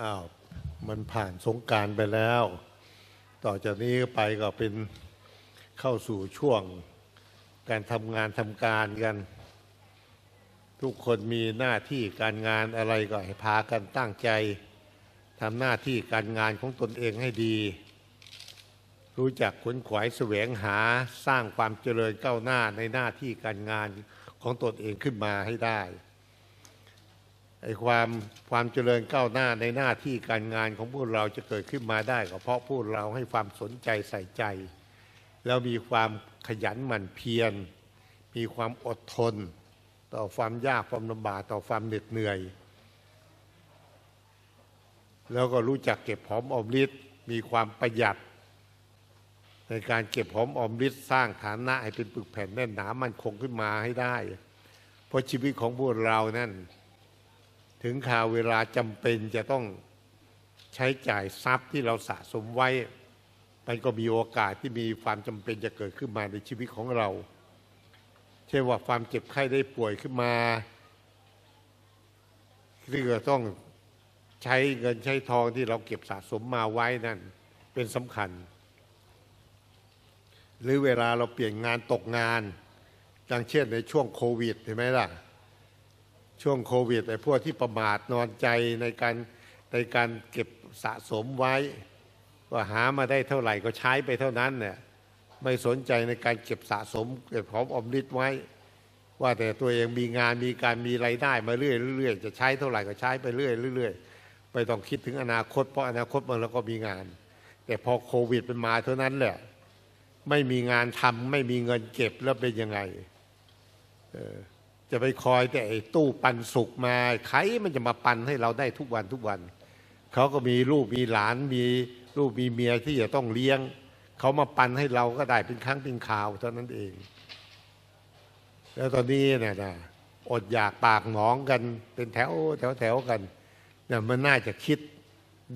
อ้าวมันผ่านสงการไปแล้ว ต่อจากนี้ไปก็เป็นเข้าสู่ช่วงการทำงานทำการกัน ทุกคนมีหน้าที่การงานอะไรก็ให้พากันตั้งใจทำหน้าที่การงานของตนเองให้ดี รู้จักขวนขวายแสวงหาสร้างความเจริญก้าวหน้าในหน้าที่การงานของตนเองขึ้นมาให้ได้ ไอ้ความความเจริญก้าวหน้าในหน้าที่การงานของพวกเราจะเกิดขึ้นมาได้ก็เพราะพวกเราให้ความสนใจใส่ใจ แล้วมีความขยันหมั่นเพียรมีความอดทน ต่อความยากความลำบากต่อความเหน็ดเหนื่อย แล้วก็รู้จักเก็บหอมอมริดมีความประหยัด ในการเก็บหอมอมริดสร้างฐานะให้เป็นปึกแผ่นแน่นหนามั่นคงขึ้นมาให้ได้ เพราะชีวิตของพวกเรานั่น ถึงข่าวเวลาจำเป็นจะต้องใช้จ่ายทรัพย์ที่เราสะสมไว้ มันก็มีโอกาสที่มีความจำเป็นจะเกิดขึ้นมาในชีวิตของเรา เช่นว่าความเจ็บไข้ได้ป่วยขึ้นมาที่เราต้องใช้เงินใช้ทองที่เราเก็บสะสมมาไว้นั่นเป็นสำคัญ หรือเวลาเราเปลี่ยนงานตกงานดังเช่นในช่วงโควิดเห็นไหมล่ะ ช่วงโควิดไอ้พวกที่ประมาทนอนใจในการในการเก็บสะสมไว้ ว่าหามาได้เท่าไหร่ก็ใช้ไปเท่านั้นเนี่ยไม่สนใจในการเก็บสะสมเก็บหอมอมริดไว้ ว่าแต่ตัวเองมีงานมีการมีรายได้มาเรื่อยเรื่อยจะใช้เท่าไหร่ก็ใช้ไปเรื่อยเรื่อยไม่ต้องคิดถึงอนาคตเพราะอนาคตมันเราก็มีงาน แต่พอโควิดเป็นมาเท่านั้นแหละไม่มีงานทำไม่มีเงินเก็บแล้วเป็นยังไง จะไปคอยแต่ไอ้ตู้ปันสุกมาใครมันจะมาปันให้เราได้ทุกวันทุกวัน เขาก็มีลูกมีหลานมีลูกมีเมียที่จะต้องเลี้ยง เขามาปันให้เราก็ได้เป็นครั้งเป็นคราวเท่านั้นเอง แล้วตอนนี้เนี่ยนะอดอยากปากหนองกัน เป็นแถวแถวแถวกันเนี่ยมันน่าจะคิด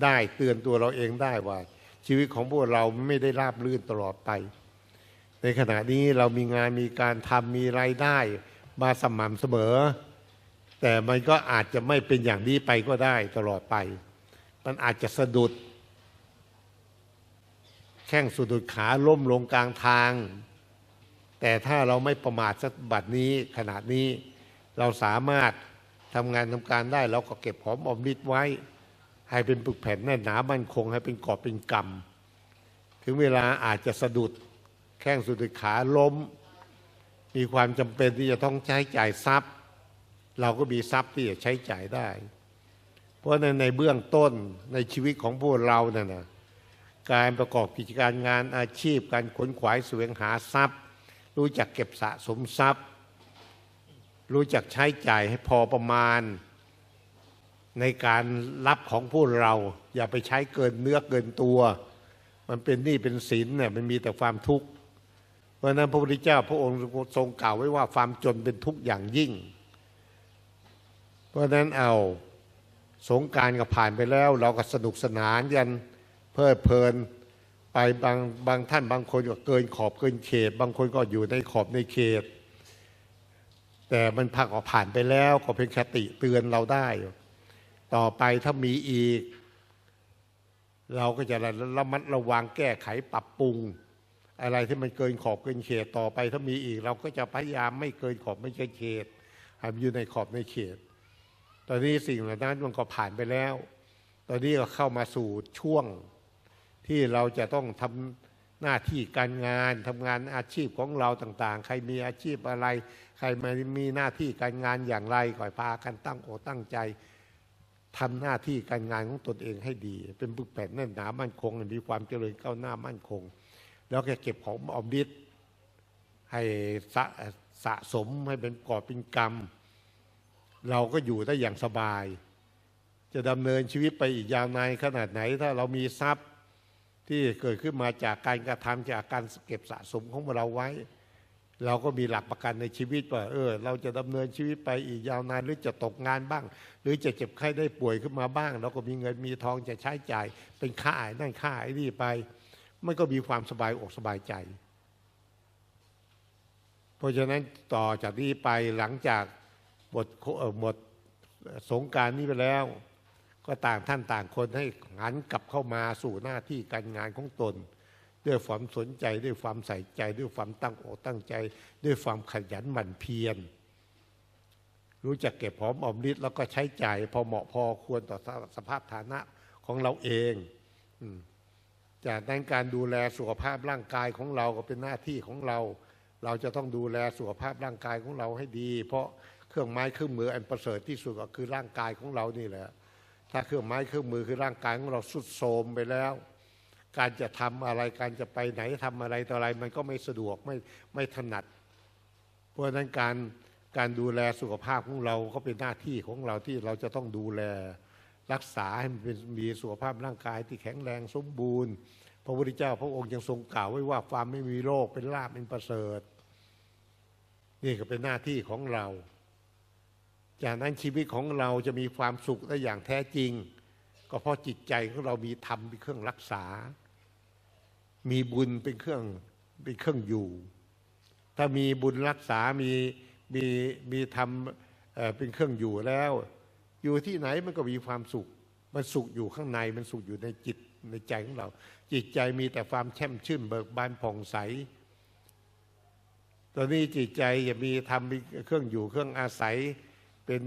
ได้เตือนตัวเราเองได้ว่า ชีวิตของพวกเราไม่ได้ราบรื่นตลอดไป ในขณะนี้เรามีงานมีการทำมีรายได้ มาสม่ำเสมอ แต่มันก็อาจจะไม่เป็นอย่างนี้ไปก็ได้ตลอดไป มันอาจจะสะดุด แข้งสะดุดขาล้มลงกลางทาง แต่ถ้าเราไม่ประมาทสักบัดนี้ขนาดนี้เราสามารถทำงานทำการได้เราก็เก็บหอมอมริดไว้ ให้เป็นปึกแผ่นแน่นหนามั่นคง ให้เป็นกอบเป็นกำถึงเวลาอาจจะสะดุดแข้งสะดุดขาล้ม มีความจำเป็นที่จะต้องใช้จ่ายทรัพย์ เราก็มีทรัพย์ที่จะใช้จ่ายได้ เพราะในในเบื้องต้นในชีวิตของพวกเราเนี่ยนะการประกอบกิจการงานอาชีพ การขนขวายแสวงหาทรัพย์ รู้จักเก็บสะสมทรัพย์ รู้จักใช้จ่ายให้พอประมาณ ในการรับของพวกเรา อย่าไปใช้เกินเนื้อเกินตัว มันเป็นหนี้เป็นสินเนี่ยมันมีแต่ความทุกข์ เพราะนั้นพระพุทธเจ้าพระองค์ทรงกล่าวไว้ว่าความจนเป็นทุกข์อย่างยิ่ง เพราะนั้นเอาสงการก็ผ่านไปแล้ว เราก็สนุกสนานกันเพลิดเพลินไปบางบางท่านบางคนก็เกินขอบเกินเขต บางคนก็อยู่ในขอบในเขต แต่มันพักออกผ่านไปแล้วก็เป็นคติเตือนเราได้ ต่อไปถ้ามีอีก เราก็จะระมัดระวังแก้ไขปรับปรุง อะไรที่มันเกินขอบเกินเขตต่อไป ถ้ามีอีก เราก็จะพยายามไม่เกินขอบไม่เกินเขตให้มันอยู่ในขอบในเขต ตอนนี้สิ่งเหล่านั้นมันก็ผ่านไปแล้ว ตอนนี้ก็เข้ามาสู่ช่วงที่เราจะต้องทำหน้าที่การงานทำงานอาชีพของเราต่างๆ ใครมีอาชีพอะไร ใครมามีหน้าที่การงานอย่างไรก่อยพากันตั้งอกตั้งใจทำหน้าที่การงานของตนเองให้ดี เป็นปึกแผ่นแน่นหนามั่นคง มีความเจริญก้าวหน้ามั่นคง แล้วก็เก็บของออมริดให้สะสะสมให้เป็นกอบเป็นกรรม เราก็อยู่ได้อย่างสบาย จะดำเนินชีวิตไปอีกยาวนานขนาดไหน ถ้าเรามีทรัพย์ที่เกิดขึ้นมาจากการกระทำจากการเก็บสะสมของเราไว้ เราก็มีหลักประกันในชีวิตว่าเออ เราจะดำเนินชีวิตไปอีกยาวนานหรือจะตกงานบ้าง หรือจะเจ็บไข้ได้ป่วยขึ้นมาบ้าง เราก็มีเงินมีทองจะใช้จ่ายเป็นค่าไอ้นั่นค่าไอ้นี่ไป มันก็มีความสบายอกสบายใจ เพราะฉะนั้นต่อจากนี้ไปหลังจากหมดหมดสงการนี้ไปแล้ว ก็ต่างท่านต่างคนให้หันกลับเข้ามาสู่หน้าที่การงานของตน ด้วยความสนใจด้วยความใส่ใจ ด้วยความตั้งอกตั้งใจ ด้วยความขยันหมั่นเพียรรู้จักเก็บหอมออมริดแล้วก็ใช้จ่ายพอเหมาะพอควรต่อสภาพฐานะของเราเอง อืม จากนั้นการดูแลสุขภาพร่างกายของเราก็เป็นหน้าที่ของเรา เราจะต้องดูแลสุขภาพร่างกายของเราให้ดี เพราะเครื่องไม้เครื่องมืออันประเสริฐที่สุดก็คือร่างกายของเรานี่แหละ ถ้าเครื่องไม้เครื่องมือคือร่างกายของเราสุดโทรมไปแล้ว การจะทำอะไรการจะไปไหนทำอะไรต่ออะไร มันก็ไม่สะดวกไม่ไม่ถนัด เพราะฉะนั้นการการดูแลสุขภาพของเราก็เป็นหน้าที่ของเราที่เราจะต้องดูแล รักษาให้มันเป็นมีสุขภาพร่างกายที่แข็งแรงสมบูรณ์ พระพุทธเจ้าพระองค์ยังทรงกล่าวไว้ว่าความไม่มีโรคเป็นลาภเป็นประเสริฐ นี่ก็เป็นหน้าที่ของเรา จากนั้นชีวิตของเราจะมีความสุขได้อย่างแท้จริง ก็เพราะจิตใจของเรามีธรรมเป็นเครื่องรักษา มีบุญเป็นเครื่องเป็นเครื่องอยู่ ถ้ามีบุญรักษามีมีมีธรรมเอ่อเป็นเครื่องอยู่แล้ว อยู่ที่ไหนมันก็มีความสุข มันสุขอยู่ข้างในมันสุขอยู่ในจิตในใจของเรา จิตใจมีแต่ความแช่มชื่นเบิกบานผ่องใสตอนนี้จิตใจจะมีทำมีเครื่องอยู่เครื่องอาศัยเป็น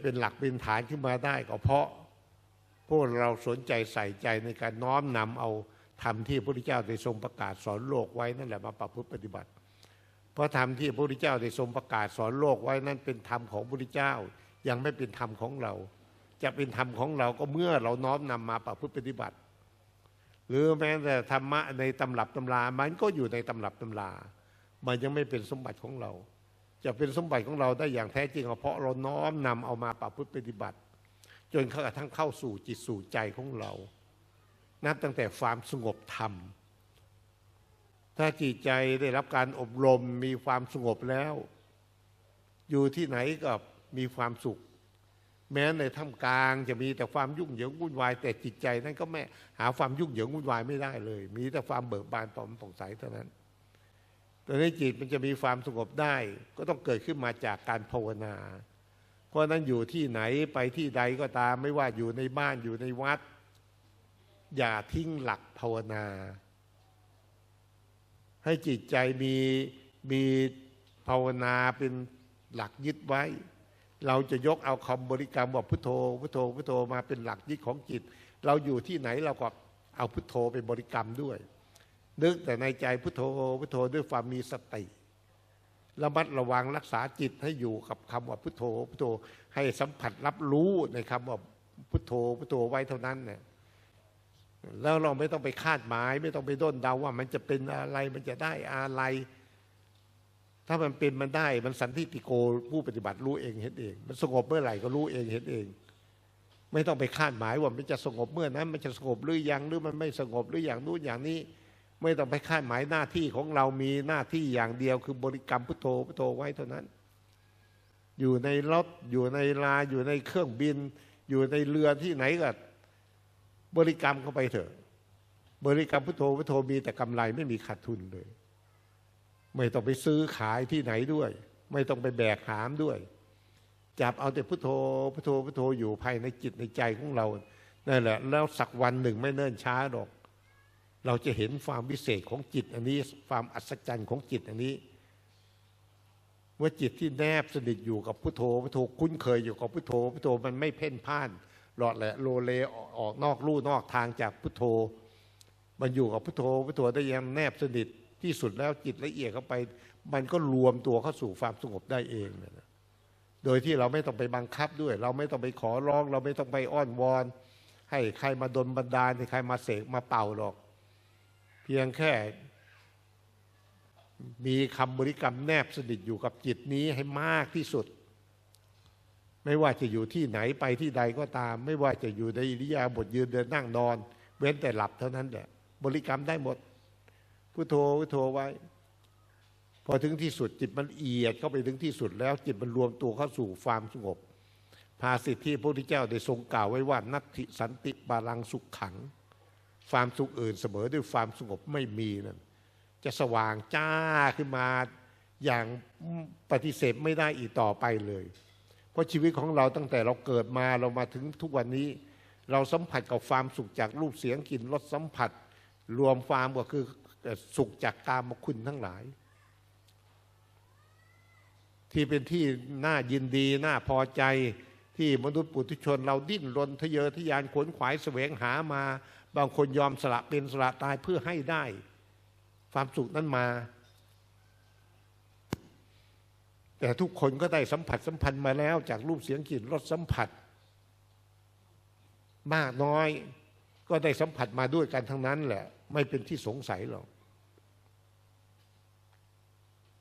เป็นหลักเป็นฐานขึ้นมาได้ก็เพราะ พวกเราสนใจใส่ใจในการน้อมนำเอาธรรมที่พระพุทธเจ้าได้ทรงประกาศสอนโลกไว้นั่นแหละมาประพฤติปฏิบัติ เพราะธรรมที่พระพุทธเจ้าได้ทรงประกาศสอนโลกไว้นั้นเป็นธรรมของพระพุทธเจ้า ยังไม่เป็นธรรมของเรา จะเป็นธรรมของเราก็เมื่อเราน้อมนำมาประพฤติปฏิบัติ หรือแม้แต่ธรรมะในตำรับตำรา มันก็อยู่ในตำรับตำรา มันยังไม่เป็นสมบัติของเรา จะเป็นสมบัติของเราได้อย่างแท้จริงเพราะเราน้อมนำเอามาประพฤติปฏิบัติ จนกระทั่งเข้าสู่จิตสู่ใจของเรา นับตั้งแต่ความสงบธรรมถ้าจิตใจได้รับการอบรมมีความสงบแล้ว อยู่ที่ไหนก็ มีความสุข แม้ในท่ามกลางจะมีแต่ความยุ่งเหยิงวุ่นวาย แต่จิตใจนั้นก็ไม่หาความยุ่งเหยิงวุ่นวายไม่ได้เลย มีแต่ความเบิกบานปลอมผ่องใสเท่านั้นตอนนี้จิตมันจะมีความสงบได้ ก็ต้องเกิดขึ้นมาจากการภาวนา เพราะฉะนั้นอยู่ที่ไหนไปที่ใดก็ตาม ไม่ว่าอยู่ในบ้านอยู่ในวัด อย่าทิ้งหลักภาวนา ให้จิตใจมีมีภาวนาเป็นหลักยึดไว้ เราจะยกเอาคำบริกรรมว่าพุทโธพุทโธพุทโธมาเป็นหลักยึดของจิต เราอยู่ที่ไหนเราก็เอาพุทโธเป็นบริกรรมด้วย นึกแต่ในใจพุทโธพุทโธด้วยความมีสติระมัดระวังรักษาจิตให้อยู่กับคำว่าพุทโธพุทโธให้สัมผัสรับรู้ในคำว่าพุทโธพุทโธไว้เท่านั้นเนี่ยแล้วเราไม่ต้องไปคาดหมาย ไม่ต้องไปด้นเดาว่ามันจะเป็นอะไรมันจะได้อะไร ถ้ามันเป็นมันได้มันสันติติโกผู้ปฏิบัติรู้เองเห็นเอง มันสงบเมื่อไหร่ก็รู้เองเห็นเอง ไม่ต้องไปคาดหมายว่ามันจะสงบเมื่อนั้น มันจะสงบหรือยังหรือมันไม่สงบหรืออย่างนู้นอย่างนี้ ไม่ต้องไปคาดหมายหน้าที่ของเรามีหน้าที่อย่างเดียว คือบริกรรมพุทโธพุทโธไว้เท่านั้น อยู่ในรถอยู่ในลาอยู่ในเครื่องบิน อยู่ในเรือที่ไหนก็บริกรรมเข้าไปเถอะ บริกรรมพุทโธพุทโธมีแต่กำไรไม่มีขาดทุนเลย ไม่ต้องไปซื้อขายที่ไหนด้วย ไม่ต้องไปแบกหามด้วย จับเอาแต่พุทโธพุทโธพุทโธอยู่ภายในจิตในใจของเรานั่นแหละ แล้วสักวันหนึ่งไม่เนิ่นช้าหรอก เราจะเห็นความวิเศษของจิตอันนี้ ความอัศจรรย์ของจิตอันนี้ว่าจิตที่แนบสนิทอยู่กับพุทโธพุทโธคุ้นเคยอยู่กับพุทโธพุทโธมันไม่เพ่นพ่านหลอดแหละโลเลออกนอกลู่นอกทางจากพุทโธ มันอยู่กับพุทโธพุทโธได้ยังแนบสนิท ที่สุดแล้วจิตละเอียดเข้าไป มันก็รวมตัวเข้าสู่ความสงบได้เองนะโดยที่เราไม่ต้องไปบังคับด้วย เราไม่ต้องไปขอร้อง เราไม่ต้องไปอ้อนวอน ให้ใครมาดลบันดาลให้ใครมาเสกมาเป่าหรอก เพียงแค่ มีคำบริกรรมแนบสนิทอยู่กับจิตนี้ให้มากที่สุด ไม่ว่าจะอยู่ที่ไหนไปที่ใดก็ตาม ไม่ว่าจะอยู่ในอิริยาบถยืนเดินนั่งนอน เว้นแต่หลับเท่านั้นแหละบริกรรมได้หมด พุทโธพุทโธไว้ พอถึงที่สุดจิตมันเอียดเข้าไปถึงที่สุดแล้ว จิตมันรวมตัวเข้าสู่ความสงบ ภาสิทธิที่พระพุทธเจ้าได้ทรงกล่าวไว้ว่านัตติสันติบาลังสุขขัง ความสุขอื่นเสมอด้วยความสงบไม่มีนั่นจะสว่างจ้าขึ้นมาอย่างปฏิเสธไม่ได้อีกต่อไปเลย เพราะชีวิตของเราตั้งแต่เราเกิดมาเรามาถึงทุกวันนี้ เราสัมผัสกับความสุขจากรูปเสียงกลิ่นรสสัมผัส รวมความก็คือ สุขจากกามคุณทั้งหลาย ที่เป็นที่น่ายินดีน่าพอใจที่มนุษย์ปุถุชนเราดิ้นรนทะเยอทะยานขวนขวายแสวงหามา บางคนยอมสละเป็นสละตายเพื่อให้ได้ ความสุขนั้นมา แต่ทุกคนก็ได้สัมผัสสัมพันธ์มาแล้วจากรูปเสียงกลิ่นรสสัมผัส มากน้อยก็ได้สัมผัสมาด้วยกันทั้งนั้นแหละ ไม่เป็นที่สงสัยหรอก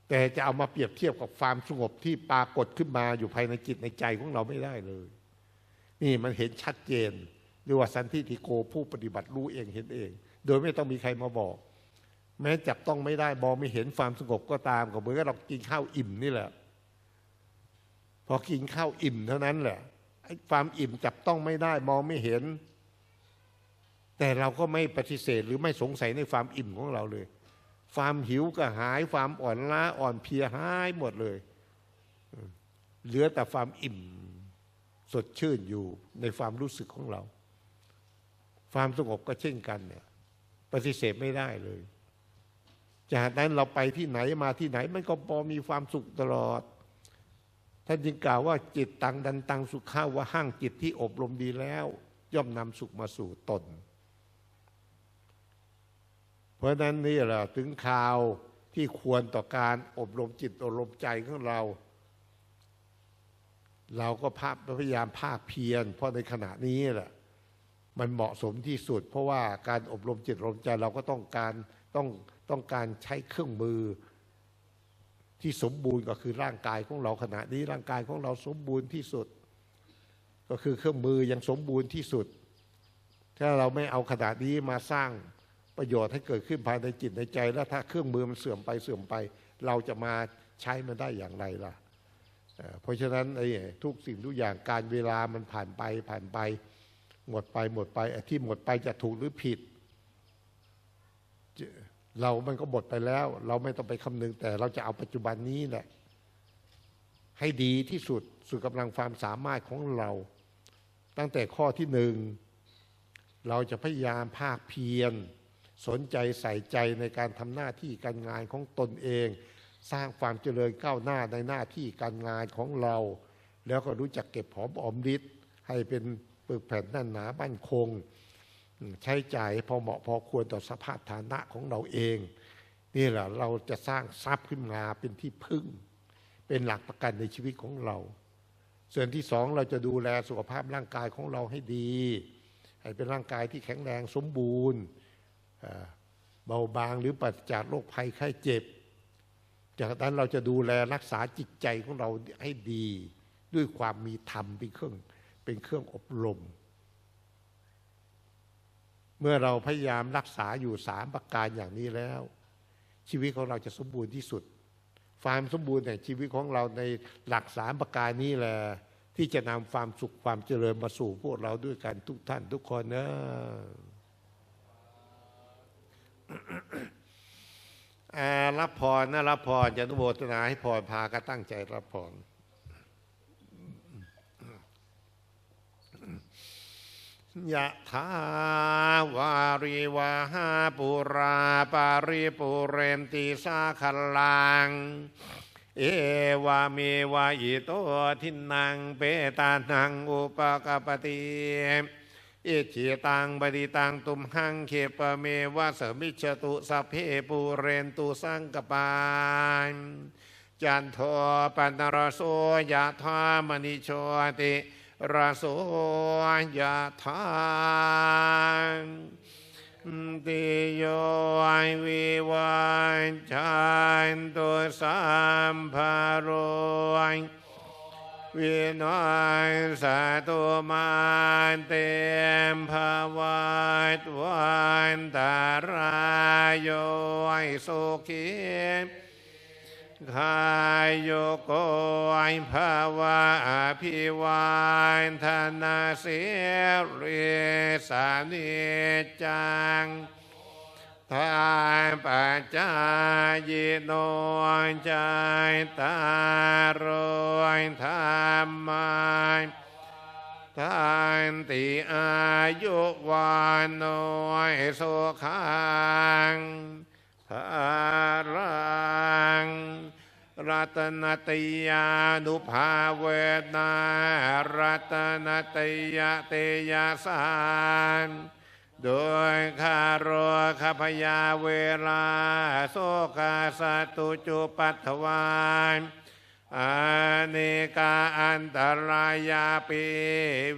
แต่จะเอามาเปรียบเทียบกับความสงบที่ปรากฏขึ้นมาอยู่ภายในจิตในใจของเราไม่ได้เลย นี่มันเห็นชัดเจนเรียกว่าสันทิฏฐิโกผู้ปฏิบัติรู้เองเห็นเอง โดยไม่ต้องมีใครมาบอก แม้จับต้องไม่ได้บอกไม่เห็นความสงบก็ตามก็เหมือนกับเรากินข้าวอิ่มนี่แหละ พอกินข้าวอิ่มเท่านั้นแหละความอิ่มจับต้องไม่ได้มองไม่เห็น แต่เราก็ไม่ปฏิเสธหรือไม่สงสัยในความอิ่มของเราเลย ความหิวก็หาย ความอ่อนล้าอ่อนเพลียหายหมดเลย เหลือแต่ความอิ่มสดชื่นอยู่ในความรู้สึกของเรา ความสงบก็เช่นกันเนี่ย ปฏิเสธไม่ได้เลย จากนั้นเราไปที่ไหนมาที่ไหน มันก็พอมีความสุขตลอด ท่านจึงกล่าวว่าจิตตังดันตังสุขข้าว่าห้างจิตที่อบรมดีแล้ว ย่อมนำสุขมาสู่ตน เพราะนั้นนี่แหละถึงข่าวที่ควรต่อการอบรมจิตอบรมใจของเรา เราก็ภาพพยายามภาคเพียรเพราะในขณะนี้แหละมันเหมาะสมที่สุด เพราะว่าการอบรมจิตอบรมใจเราก็ต้องการต้องต้องการใช้เครื่องมือที่สมบูรณ์ก็คือร่างกายของเราขณะนี้ร่างกายของเราสมบูรณ์ที่สุด ก็คือเครื่องมือยังสมบูรณ์ที่สุด ถ้าเราไม่เอาขนาดนี้มาสร้าง ประโยชน์ให้เกิดขึ้นภายในจิตในใจ แล้วถ้าเครื่องมือมันเสื่อมไปเสื่อมไป เราจะมาใช้มันได้อย่างไรล่ะเพราะฉะนั้นไอ้ทุกสิ่งทุกอย่างการเวลามันผ่านไปผ่านไปหมดไปหมดไปที่หมดไปจะถูกหรือผิด เรามันก็หมดไปแล้ว เราไม่ต้องไปคำนึงแต่เราจะเอาปัจจุบันนี้แหละให้ดีที่สุดสุดกำลังความสามารถของเรา ตั้งแต่ข้อที่หนึ่งเราจะพยายามภาคเพียร สนใจใส่ใจในการทำหน้าที่การงานของตนเอง สร้างความเจริญก้าวหน้าในหน้าที่การงานของเรา แล้วก็รู้จักเก็บหอมออมริดให้เป็นปึกแผ่นนั่นหนาบ้านคง ใช้จ่ายพอเหมาะพอควรต่อสภาพฐานะของเราเอง นี่แหละเราจะสร้างทรัพย์ขึ้นมาเป็นที่พึ่ง เป็นหลักประกันในชีวิตของเรา ส่วนที่สองเราจะดูแลสุขภาพร่างกายของเราให้ดี ให้เป็นร่างกายที่แข็งแรงสมบูรณ์ เบาบางหรือปัจจากโรคภัยไข้เจ็บ จากนั้นเราจะดูแลรักษาจิตใจของเราให้ดีด้วยความมีธรรมเป็นเครื่องเป็นเครื่องอบรม เมื่อเราพยายามรักษาอยู่สามประการอย่างนี้แล้ว ชีวิตของเราจะสมบูรณ์ที่สุดความสมบูรณ์ในชีวิตของเราในหลักสามประการนี้แหละที่จะนำความสุขความเจริญมาสู่พวกเราด้วยกันทุกท่านทุกคนเนะ รับพรนะรับพรจะนุโมทนาให้พรพาก็ตั้งใจรับพรยะถาวาริวาหาปุราปาริปุเรนติสาขลัง เอวามีวาอิโตทินังเปตานังอุปกปติ อิจิตังบดิตังตุมหังเขปเมวะสมิจตุสัพเพปูเรนตุสังกปานจันโทปันรโสยะธามณิโชติรโสยะธาติโยวิวันจันตุสัมภโรวิ นัยสาตุมาเตมภาวตวันตารายโยสุขีขายโยโกยภาวะอภิวันธนาเสียริสานิจัง ทานปัจจายโนใจตารอยธรรมายทานติอายุวานโนยสุขังภารังรัตนติยานุภาเวนารัตนติยาเตยาสาน โดยคารขพยาเวลาโสกาสตุจุปัตถวานอาเนกาอันตรายาปิ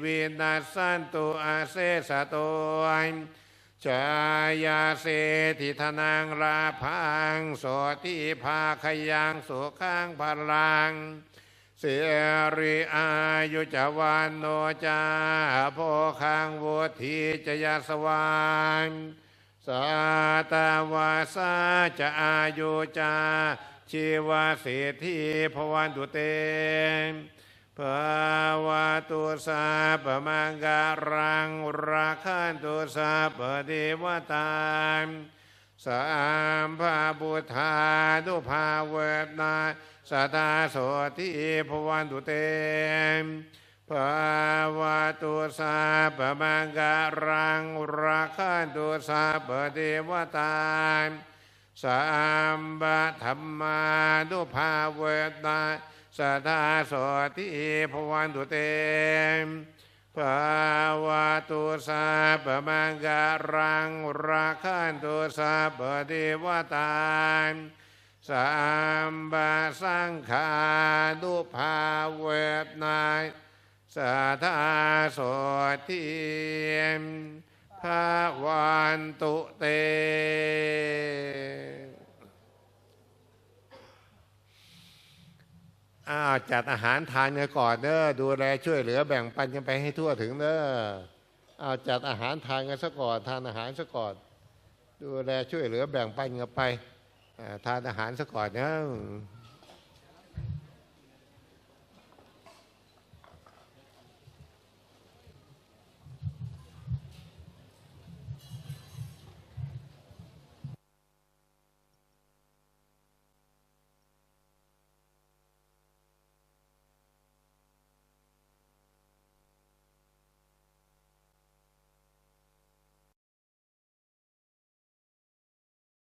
วินัสสันตุอาเซสโตยชายาเสทิธนังราพังโสติภาคยังสุขังพลัง เสริอายุจวันโนจาโพคังวุธีจยาสวานสาตาวาสาจะอายุจา ชีวาเศรษฐีพวันตุเตภาวะตุสาปมังการังราคันตุสาปเทวตา สามภาบุธาดุภาเวนาสตาโสทิภวันตุเตภาวะตุสาปมังการังราคันตุสาปเทวตาสามบะธรรมาดุภาเวนาสทาโสติภวันตุเต ภาวะตุสาปมังการังราคันตุสาปเทวตาสามบะสังขาดุภาเวนาสทาโสติภาวันตุเต อ้าวจัดอาหารทานกันก่อนเด้อดูแลช่วยเหลือแบ่งปันกันไปให้ทั่วถึงเด้ออ้าวจัดอาหารทานกันซะก่อนทานอาหารซะก่อนดูแลช่วยเหลือแบ่งปันกันไปทานอาหารซะก่อนเนาะ